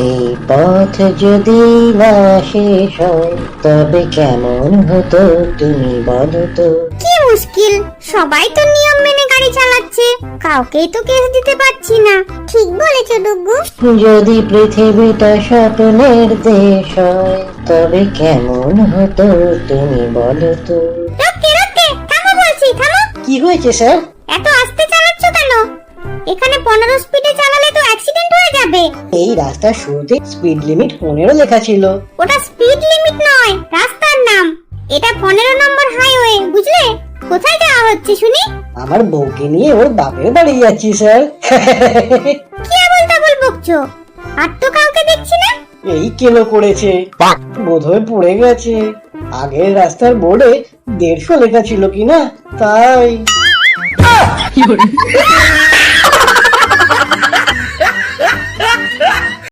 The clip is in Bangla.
এই পথ যদি না শেষ হয় তবে কেমন হতো তুমি বলো তো? কি মুশকিল সবাই তো নিয়ম মেনে গাড়ি চালাচ্ছে কাউকেই তো কেস দিতে পারছি না। ঠিক বলেছ ডুগু। যদি পৃথিবীটা স্বপ্নের দেশ হয় তবে কেমন হতো তুমি বলো তো? রোকে রোকে থামো বলছি থামো। কি হয়েছে স্যার? এত আস্তে চালাচ্ছ কেন? এখানে পনেরো স্পিডে চালালে তো অ্যাক্সিডেন্ট যাবে এই রাস্তার শুরুতে স্পিড লিমিট পনেরো লেখা ছিল। ওটা স্পিড লিমিট নয় রাস্তার নাম। এটা পনেরো নম্বর হাইওয়ে বুঝলে? কোথায় যাওয়া হচ্ছে শুনি? আমার বউকে নিয়ে ওর বাপের বাড়ি যাচ্ছি স্যার। কি আবল তাবল বকছো? আর তো কাউকে দেখছি না? এই কেলো করেছে। বোধহয় পড়ে গেছে। আগের রাস্তার বোর্ডে দেড়শো লেখা ছিল কিনা? তাই।